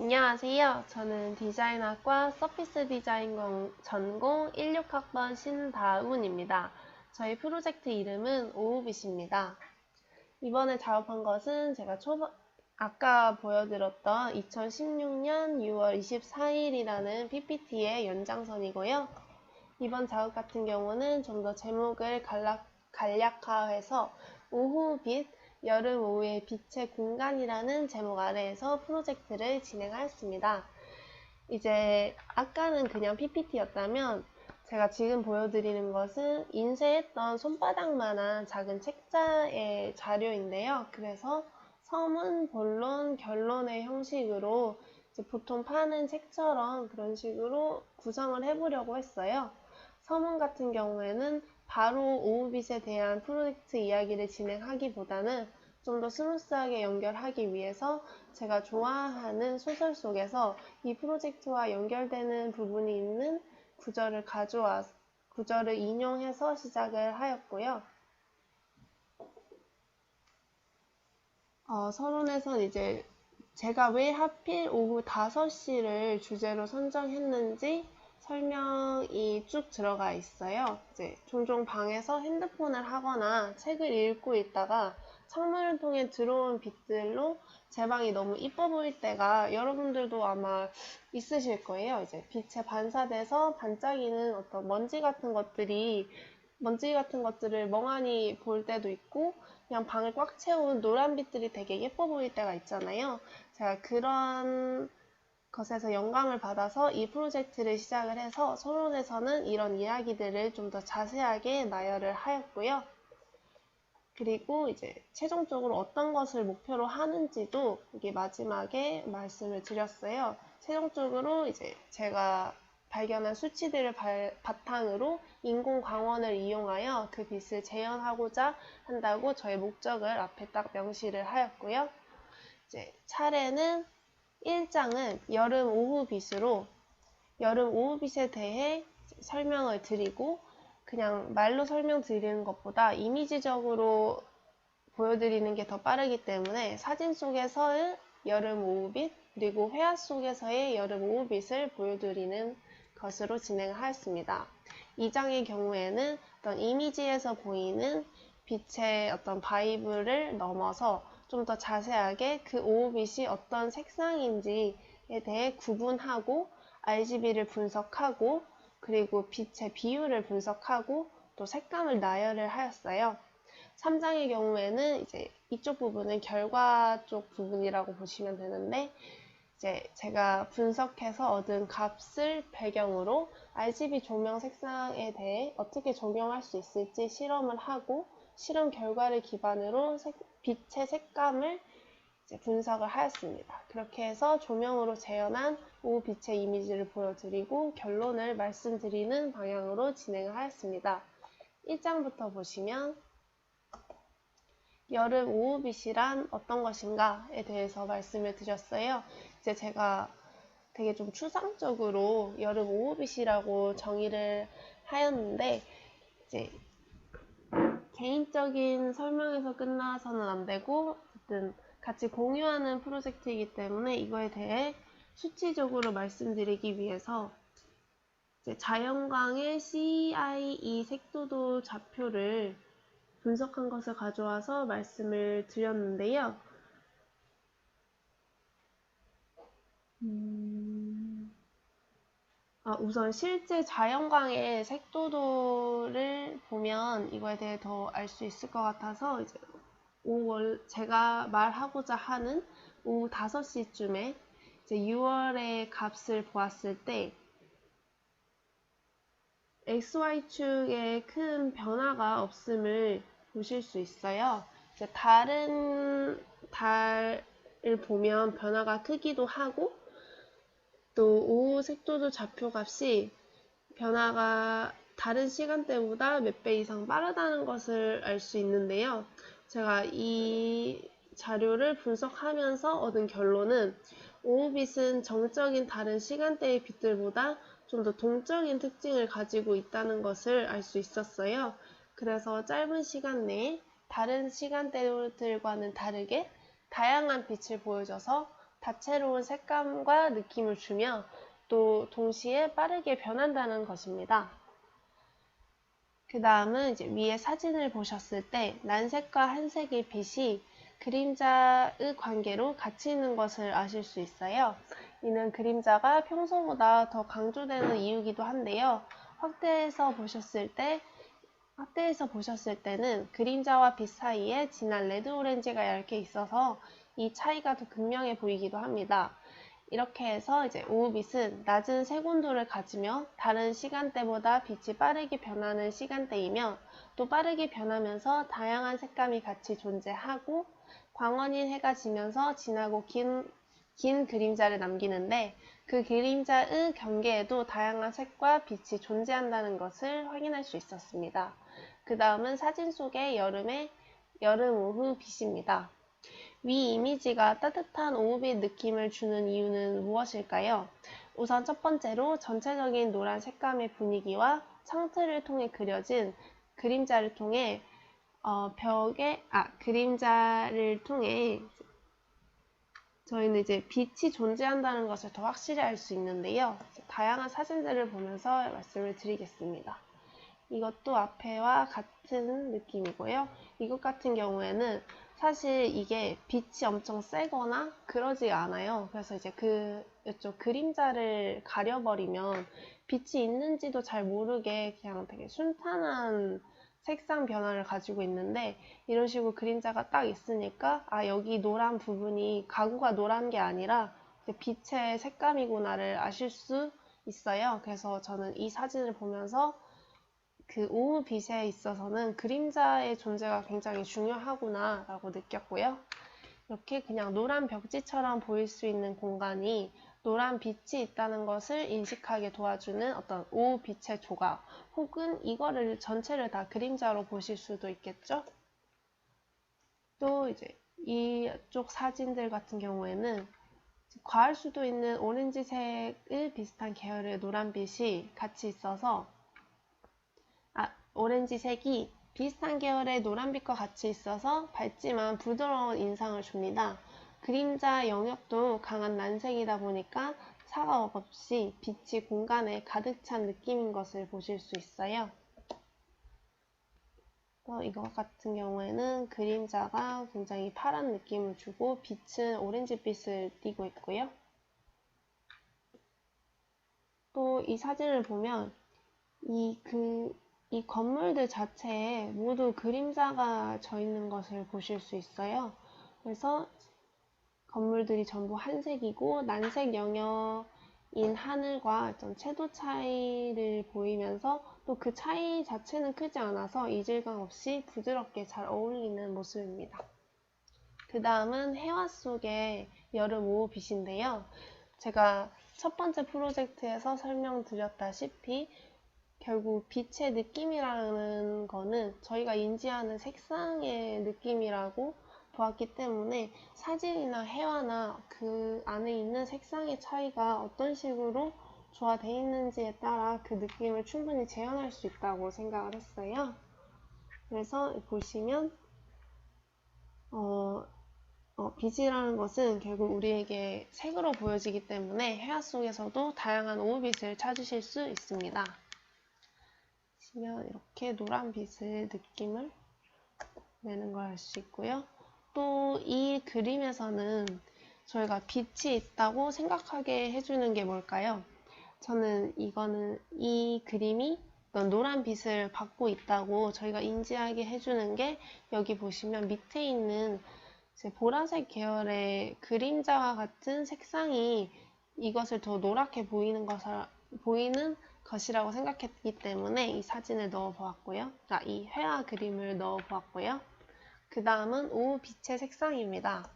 안녕하세요. 저는 디자인학과 서피스 디자인 공- 전공 16학번 신다운입니다. 저희 프로젝트 이름은 오우빗입니다. 이번에 작업한 것은 제가 초반, 아까 보여드렸던 2016년 6월 24일이라는 PPT의 연장선이고요. 이번 작업 같은 경우는 좀 더 제목을 간략, 간략화해서 오후빛, 여름 오후의 빛의 공간이라는 제목 아래에서 프로젝트를 진행하였습니다. 이제 아까는 그냥 PPT였다면 제가 지금 보여드리는 것은 인쇄했던 손바닥만한 작은 책자의 자료인데요. 그래서 서문, 본론, 결론의 형식으로 보통 파는 책처럼 그런 식으로 구성을 해보려고 했어요. 서문 같은 경우에는 바로 오후빛에 대한 프로젝트 이야기를 진행하기보다는 좀 더 스무스하게 연결하기 위해서 제가 좋아하는 소설 속에서 이 프로젝트와 연결되는 부분이 있는 구절을 가져와 구절을 인용해서 시작을 하였고요. 어, 서론에선 이제 제가 왜 하필 오후 5시를 주제로 선정했는지 설명이 쭉 들어가 있어요. 이제 종종 방에서 핸드폰을 하거나 책을 읽고 있다가 창문을 통해 들어온 빛들로 제 방이 너무 이뻐 보일 때가 여러분들도 아마 있으실 거예요. 이제 빛에 반사돼서 반짝이는 어떤 먼지 같은 것들이 먼지 같은 것들을 멍하니 볼 때도 있고 그냥 방을 꽉 채운 노란 빛들이 되게 예뻐 보일 때가 있잖아요. 제가 그런 것에서 영감을 받아서 이 프로젝트를 시작을 해서 서론에서는 이런 이야기들을 좀 더 자세하게 나열을 하였고요. 그리고 이제 최종적으로 어떤 것을 목표로 하는지도 이게 마지막에 말씀을 드렸어요. 최종적으로 이제 제가 발견한 수치들을 발, 바탕으로 인공 광원을 이용하여 그 빛을 재현하고자 한다고 저의 목적을 앞에 딱 명시를 하였고요. 이제 차례는 1장은 여름 오후 빛으로 여름 오후 빛에 대해 설명을 드리고 그냥 말로 설명드리는 것보다 이미지적으로 보여드리는 게 더 빠르기 때문에 사진 속에서의 여름 오후빛 그리고 회화 속에서의 여름 오후빛을 보여드리는 것으로 진행하였습니다. 2장의 경우에는 어떤 이미지에서 보이는 빛의 어떤 바이브를 넘어서 좀 더 자세하게 그 오후빛이 어떤 색상인지에 대해 구분하고 RGB를 분석하고 그리고 빛의 비율을 분석하고 또 색감을 나열을 하였어요. 3장의 경우에는 이제 이쪽 부분은 결과 쪽 부분이라고 보시면 되는데 이제 제가 분석해서 얻은 값을 배경으로 RGB 조명 색상에 대해 어떻게 적용할 수 있을지 실험을 하고 실험 결과를 기반으로 색, 빛의 색감을 분석을 하였습니다. 그렇게 해서 조명으로 재현한 오후 빛의 이미지를 보여드리고 결론을 말씀드리는 방향으로 진행을 하였습니다. 1장부터 보시면 여름 오후빛이란 어떤 것인가에 대해서 말씀을 드렸어요. 이제 제가 되게 좀 추상적으로 여름 오후빛이라고 정의를 하였는데 이제 개인적인 설명에서 끝나서는 안 되고 어쨌든 같이 공유하는 프로젝트이기 때문에 이거에 대해 수치적으로 말씀드리기 위해서 자연광의 CIE 색도도 좌표를 분석한 것을 가져와서 말씀을 드렸는데요. 음... 아, 우선 실제 자연광의 색도도를 보면 이거에 대해 더 알 수 있을 것 같아서 이제 5월 제가 말하고자 하는 오후 5시쯤에 이제 6월의 값을 보았을 때 XY축에 큰 변화가 없음을 보실 수 있어요. 이제 다른 달을 보면 변화가 크기도 하고 또 오후 색도도 좌표값이 변화가 다른 시간대보다 몇 배 이상 빠르다는 것을 알 수 있는데요. 제가 이 자료를 분석하면서 얻은 결론은 오후빛은 정적인 다른 시간대의 빛들보다 좀 더 동적인 특징을 가지고 있다는 것을 알 수 있었어요. 그래서 짧은 시간 내에 다른 시간대들과는 다르게 다양한 빛을 보여줘서 다채로운 색감과 느낌을 주며 또 동시에 빠르게 변한다는 것입니다. 그 다음은 이제 위에 사진을 보셨을 때蓝색과 한색의 빛이 그림자의 관계로 같이 있는 것을 아실 수 있어요. 이는 그림자가 평소보다 더 강조되는 이유기도 한데요. 확대해서 보셨을 때 확대해서 보셨을 때는 그림자와 빛 사이에 진한 레드 오렌지가 얇게 있어서 이 차이가 더 극명해 보이기도 합니다. 이렇게 해서 이제 오후빛은 낮은 색온도를 가지며 다른 시간대보다 빛이 빠르게 변하는 시간대이며 또 빠르게 변하면서 다양한 색감이 같이 존재하고 광원인 해가 지면서 진하고 긴, 긴 그림자를 남기는데 그 그림자의 경계에도 다양한 색과 빛이 존재한다는 것을 확인할 수 있었습니다. 그 다음은 사진 속의 여름의 여름 오후 빛입니다. 위 이미지가 따뜻한 오후빛 느낌을 주는 이유는 무엇일까요? 우선 첫 번째로 전체적인 노란 색감의 분위기와 창틀을 통해 그려진 그림자를 통해 어, 벽에 아 그림자를 통해 저희는 이제 빛이 존재한다는 것을 더 확실히 알 수 있는데요. 다양한 사진들을 보면서 말씀을 드리겠습니다. 이것도 앞에와 같은 느낌이고요. 이것 같은 경우에는 사실 이게 빛이 엄청 세거나 그러지 않아요. 그래서 이제 그 이쪽 그림자를 가려버리면 빛이 있는지도 잘 모르게 그냥 되게 순탄한 색상 변화를 가지고 있는데 이런 식으로 그림자가 딱 있으니까 아 여기 노란 부분이 가구가 노란 게 아니라 빛의 색감이구나를 아실 수 있어요. 그래서 저는 이 사진을 보면서 그 오후 빛에 있어서는 그림자의 존재가 굉장히 중요하구나 라고 느꼈고요. 이렇게 그냥 노란 벽지처럼 보일 수 있는 공간이 노란 빛이 있다는 것을 인식하게 도와주는 어떤 오후 빛의 조각 혹은 이거를 전체를 다 그림자로 보실 수도 있겠죠. 또 이제 이쪽 사진들 같은 경우에는 과할 수도 있는 오렌지색을 비슷한 계열의 노란빛이 같이 있어서 오렌지색이 비슷한 계열의 노란빛과 같이 있어서 밝지만 부드러운 인상을 줍니다. 그림자 영역도 강한 난색이다 보니까 사각 없이 빛이 공간에 가득 찬 느낌인 것을 보실 수 있어요. 또 이것 같은 경우에는 그림자가 굉장히 파란 느낌을 주고 빛은 오렌지빛을 띠고 있고요. 또 이 사진을 보면 이 그 이 건물들 자체에 모두 그림자가 져 있는 것을 보실 수 있어요. 그래서 건물들이 전부 한색이고 난색 영역인 하늘과 좀 채도 차이를 보이면서 또 그 차이 자체는 크지 않아서 이질감 없이 부드럽게 잘 어울리는 모습입니다. 그 다음은 해와 속의 여름 오후 빛인데요. 제가 첫 번째 프로젝트에서 설명드렸다시피 결국 빛의 느낌이라는 거는 저희가 인지하는 색상의 느낌이라고 보았기 때문에 사진이나 해화나 그 안에 있는 색상의 차이가 어떤 식으로 조화되어 있는지에 따라 그 느낌을 충분히 재현할 수 있다고 생각을 했어요. 그래서 보시면 어, 어, 빛이라는 것은 결국 우리에게 색으로 보여지기 때문에 해화 속에서도 다양한 오후빛을 찾으실 수 있습니다. 보시면 이렇게 노란 빛의 느낌을 내는 걸 알 수 있고요. 또 이 그림에서는 저희가 빛이 있다고 생각하게 해주는 게 뭘까요? 저는 이거는 이 그림이 노란 빛을 받고 있다고 저희가 인지하게 해주는 게 여기 보시면 밑에 있는 보라색 계열의 그림자와 같은 색상이 이것을 더 노랗게 보이는 것을 보이는 것이라고 생각했기 때문에 이 사진을 넣어 보았고요. 자, 이 회화 그림을 넣어 보았고요. 그 다음은 오후 빛의 색상입니다.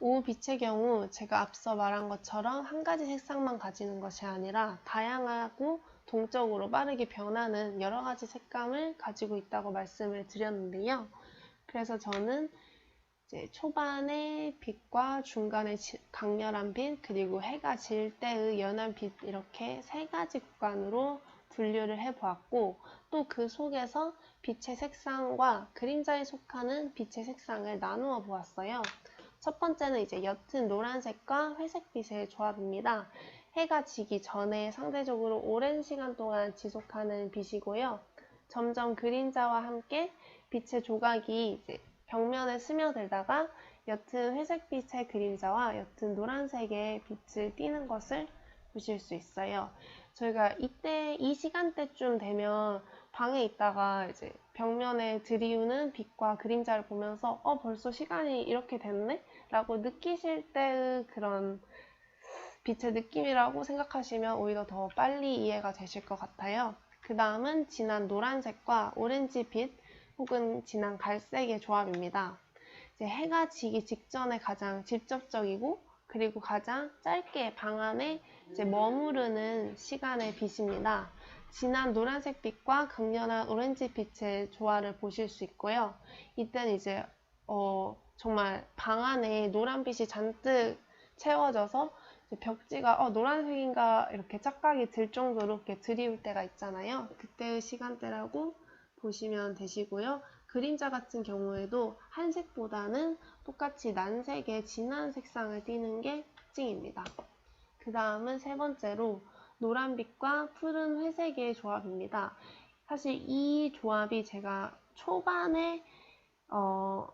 오후 빛의 경우 제가 앞서 말한 것처럼 한 가지 색상만 가지는 것이 아니라 다양하고 동적으로 빠르게 변하는 여러 가지 색감을 가지고 있다고 말씀을 드렸는데요. 그래서 저는 초반의 빛과 중간의 강렬한 빛 그리고 해가 질 때의 연한 빛 이렇게 세 가지 구간으로 분류를 해 보았고 또 그 속에서 빛의 색상과 그림자에 속하는 빛의 색상을 나누어 보았어요. 첫 번째는 이제 옅은 노란색과 회색빛의 조합입니다. 해가 지기 전에 상대적으로 오랜 시간 동안 지속하는 빛이고요. 점점 그림자와 함께 빛의 조각이 이제 벽면에 스며들다가 옅은 회색빛의 그림자와 옅은 노란색의 빛을 띠는 것을 보실 수 있어요. 저희가 이때 이 시간대쯤 되면 방에 있다가 이제 벽면에 들이우는 빛과 그림자를 보면서 어 벌써 시간이 이렇게 됐네? 라고 느끼실 때의 그런 빛의 느낌이라고 생각하시면 오히려 더 빨리 이해가 되실 것 같아요. 그 다음은 진한 노란색과 오렌지빛 혹은 진한 갈색의 조합입니다. 이제 해가 지기 직전에 가장 직접적이고 그리고 가장 짧게 방 안에 이제 머무르는 시간의 빛입니다. 진한 노란색 빛과 강렬한 오렌지 빛의 조화를 보실 수 있고요. 이때는 이제 어, 정말 방 안에 노란 빛이 잔뜩 채워져서 벽지가 어, 노란색인가 이렇게 착각이 들 정도로 이렇게 드리울 때가 있잖아요. 그때의 시간대라고 보시면 되시고요. 그림자 같은 경우에도 한색보다는 똑같이 난색의 진한 색상을 띠는 게 특징입니다. 그 다음은 세 번째로 노란빛과 푸른 회색의 조합입니다. 사실 이 조합이 제가 초반에 어,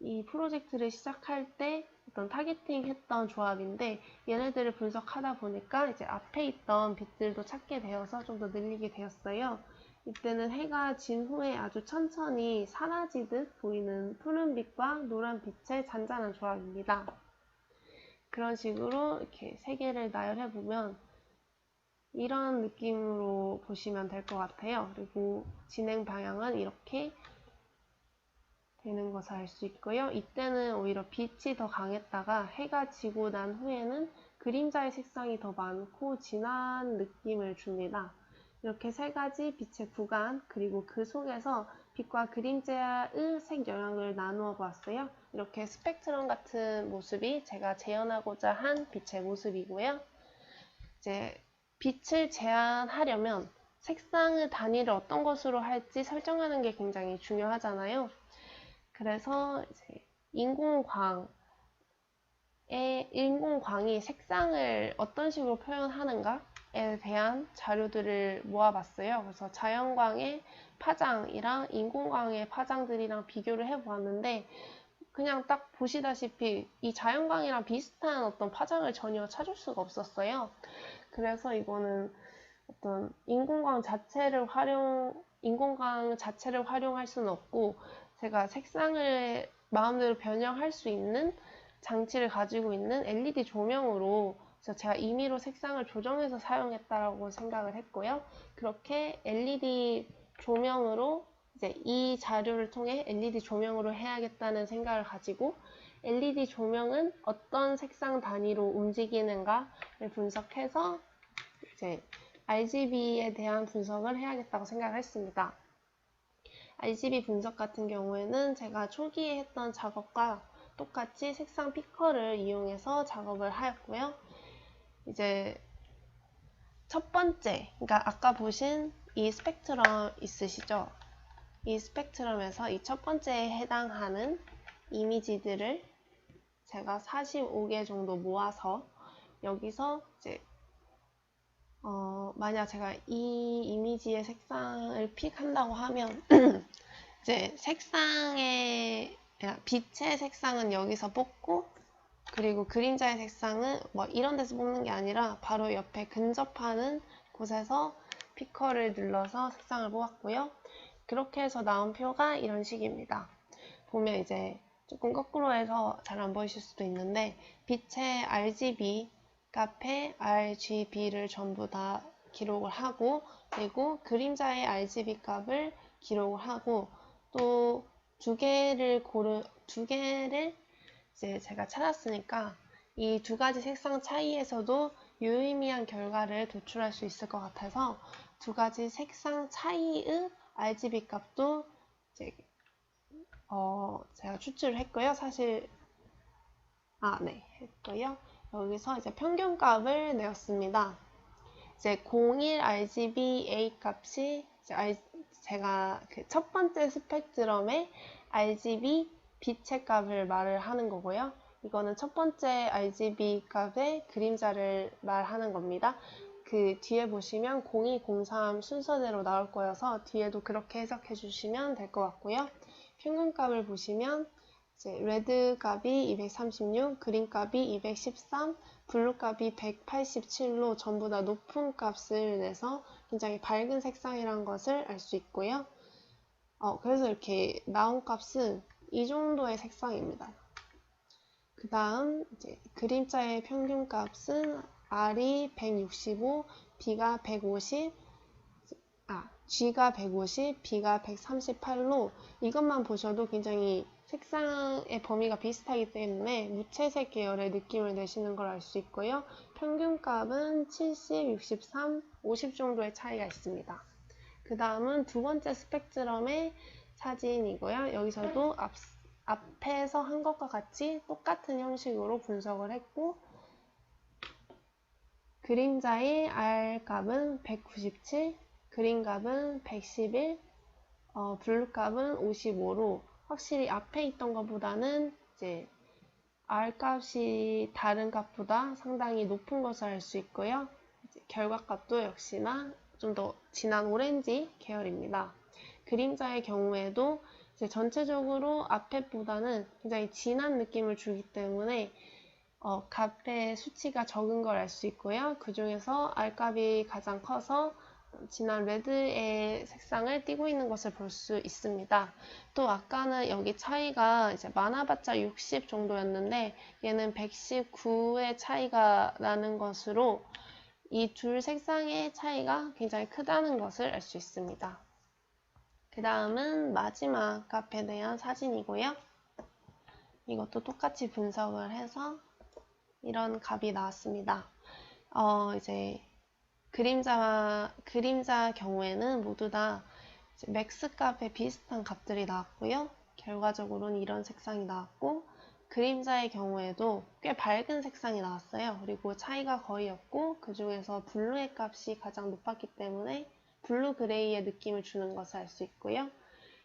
이 프로젝트를 시작할 때 어떤 타겟팅 했던 조합인데 얘네들을 분석하다 보니까 이제 앞에 있던 빛들도 찾게 되어서 좀 더 늘리게 되었어요. 이때는 해가 진 후에 아주 천천히 사라지듯 보이는 푸른빛과 노란빛의 잔잔한 조합입니다. 그런 식으로 이렇게 세 개를 나열해 보면 이런 느낌으로 보시면 될 것 같아요. 그리고 진행 방향은 이렇게 되는 것을 알 수 있고요. 이때는 오히려 빛이 더 강했다가 해가 지고 난 후에는 그림자의 색상이 더 많고 진한 느낌을 줍니다. 이렇게 세 가지 빛의 구간 그리고 그 속에서 빛과 그림자의 색 영향을 나누어 보았어요. 이렇게 스펙트럼 같은 모습이 제가 재현하고자 한 빛의 모습이고요. 이제 빛을 제한하려면 색상의 단위를 어떤 것으로 할지 설정하는 게 굉장히 중요하잖아요. 그래서 이제 인공광의 인공광이 색상을 어떤 식으로 표현하는가에 대한 자료들을 모아봤어요. 그래서 자연광의 파장이랑 인공광의 파장들이랑 비교를 해보았는데 그냥 딱 보시다시피 이 자연광이랑 비슷한 어떤 파장을 전혀 찾을 수가 없었어요. 그래서 이거는 어떤 인공광 자체를 활용, 인공광 자체를 활용할 수는 없고 제가 색상을 마음대로 변형할 수 있는 장치를 가지고 있는 LED 조명으로 제가 임의로 색상을 조정해서 사용했다라고 생각을 했고요. 그렇게 LED 조명으로 이제 이 자료를 통해 LED 조명으로 해야겠다는 생각을 가지고 LED 조명은 어떤 색상 단위로 움직이는가를 분석해서 이제 RGB에 대한 분석을 해야겠다고 생각을 했습니다. RGB 분석 같은 경우에는 제가 초기에 했던 작업과 똑같이 색상 피커를 이용해서 작업을 하였고요. 이제 첫 번째, 그러니까 아까 보신 이 스펙트럼 있으시죠? 이 스펙트럼에서 이 첫 번째에 해당하는 이미지들을 제가 45개 정도 모아서 여기서 이제 어, 만약 제가 이 이미지의 색상을 픽한다고 하면 이제 색상의 빛의 색상은 여기서 뽑고 그리고 그림자의 색상은 뭐 이런 데서 뽑는 게 아니라 바로 옆에 근접하는 곳에서 피커를 눌러서 색상을 뽑았고요. 그렇게 해서 나온 표가 이런 식입니다. 보면 이제 조금 거꾸로 해서 잘 안 보이실 수도 있는데 빛의 RGB 카페 RGB를 전부 다 기록을 하고 그리고 그림자의 RGB 값을 기록을 하고 또 두 개를 고르 두 개를 이제 제가 찾았으니까 이 두 가지 색상 차이에서도 유의미한 결과를 도출할 수 있을 것 같아서 두 가지 색상 차이의 RGB 값도 이제 어 제가 추출을 했고요. 사실 아, 네, 했고요. 여기서 이제 평균 값을 내었습니다. 이제 01 RGB A 값이 제가 그 첫 번째 스펙트럼의 RGB 빛의 값을 말을 하는 거고요. 이거는 첫 번째 RGB 값의 그림자를 말하는 겁니다. 그 뒤에 보시면 0203 순서대로 나올 거여서 뒤에도 그렇게 해석해 주시면 될 것 같고요. 평균 값을 보시면 이제 레드 값이 236, 그린 값이 213, 블루 값이 187로 전부 다 높은 값을 내서 굉장히 밝은 색상이라는 것을 알 수 있고요. 어, 그래서 이렇게 나온 값은 이 정도의 색상입니다. 그 다음 이제 그림자의 평균 값은 R이 165, B가 150, 아, G가 150, B가 138로 이것만 보셔도 굉장히 색상의 범위가 비슷하기 때문에 무채색 계열의 느낌을 내시는 걸 알 수 있고요. 평균값은 70, 63, 50 정도의 차이가 있습니다. 그 다음은 두 번째 스펙트럼의 사진이고요. 여기서도 앞, 앞에서 한 것과 같이 똑같은 형식으로 분석을 했고 그림자의 R 값은 197, 그린 값은 111, 어, 블루 값은 55로 확실히 앞에 있던 것보다는 이제 R 값이 다른 값보다 상당히 높은 것을 알 수 있고요. 결과 값도 역시나 좀 더 진한 오렌지 계열입니다. 그림자의 경우에도 전체적으로 앞에보다는 굉장히 진한 느낌을 주기 때문에 어, 값의 수치가 적은 걸 알 수 있고요. 그 중에서 R값이 가장 커서 진한 레드의 색상을 띠고 있는 것을 볼 수 있습니다. 또 아까는 여기 차이가 이제 많아봤자 60 정도였는데 얘는 119의 차이가 나는 것으로 이 둘 색상의 차이가 굉장히 크다는 것을 알 수 있습니다. 그 다음은 마지막 값에 대한 사진이고요. 이것도 똑같이 분석을 해서 이런 값이 나왔습니다. 어, 이제 그림자, 그림자 경우에는 모두 다 맥스 값에 비슷한 값들이 나왔고요. 결과적으로는 이런 색상이 나왔고 그림자의 경우에도 꽤 밝은 색상이 나왔어요. 그리고 차이가 거의 없고 그 중에서 블루의 값이 가장 높았기 때문에 블루 그레이의 느낌을 주는 것을 알 수 있고요.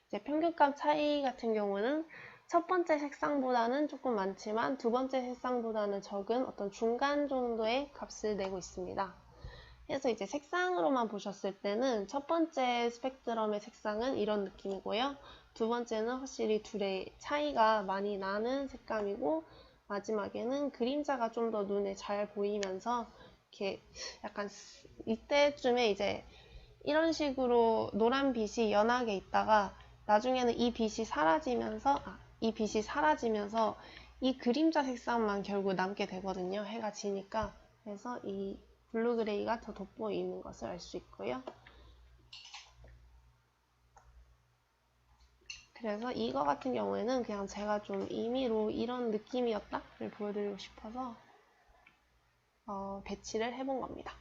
이제 평균값 차이 같은 경우는 첫 번째 색상보다는 조금 많지만 두 번째 색상보다는 적은 어떤 중간 정도의 값을 내고 있습니다. 그래서 이제 색상으로만 보셨을 때는 첫 번째 스펙트럼의 색상은 이런 느낌이고요. 두 번째는 확실히 둘의 차이가 많이 나는 색감이고 마지막에는 그림자가 좀 더 눈에 잘 보이면서 이렇게 약간 이때쯤에 이제 이런 식으로 노란 빛이 연하게 있다가 나중에는 이 빛이 사라지면서 아, 이 빛이 사라지면서 이 그림자 색상만 결국 남게 되거든요. 해가 지니까. 그래서 이 블루 그레이가 더 돋보이는 것을 알 수 있고요. 그래서 이거 같은 경우에는 그냥 제가 좀 임의로 이런 느낌이었다를 보여드리고 싶어서 어, 배치를 해본 겁니다.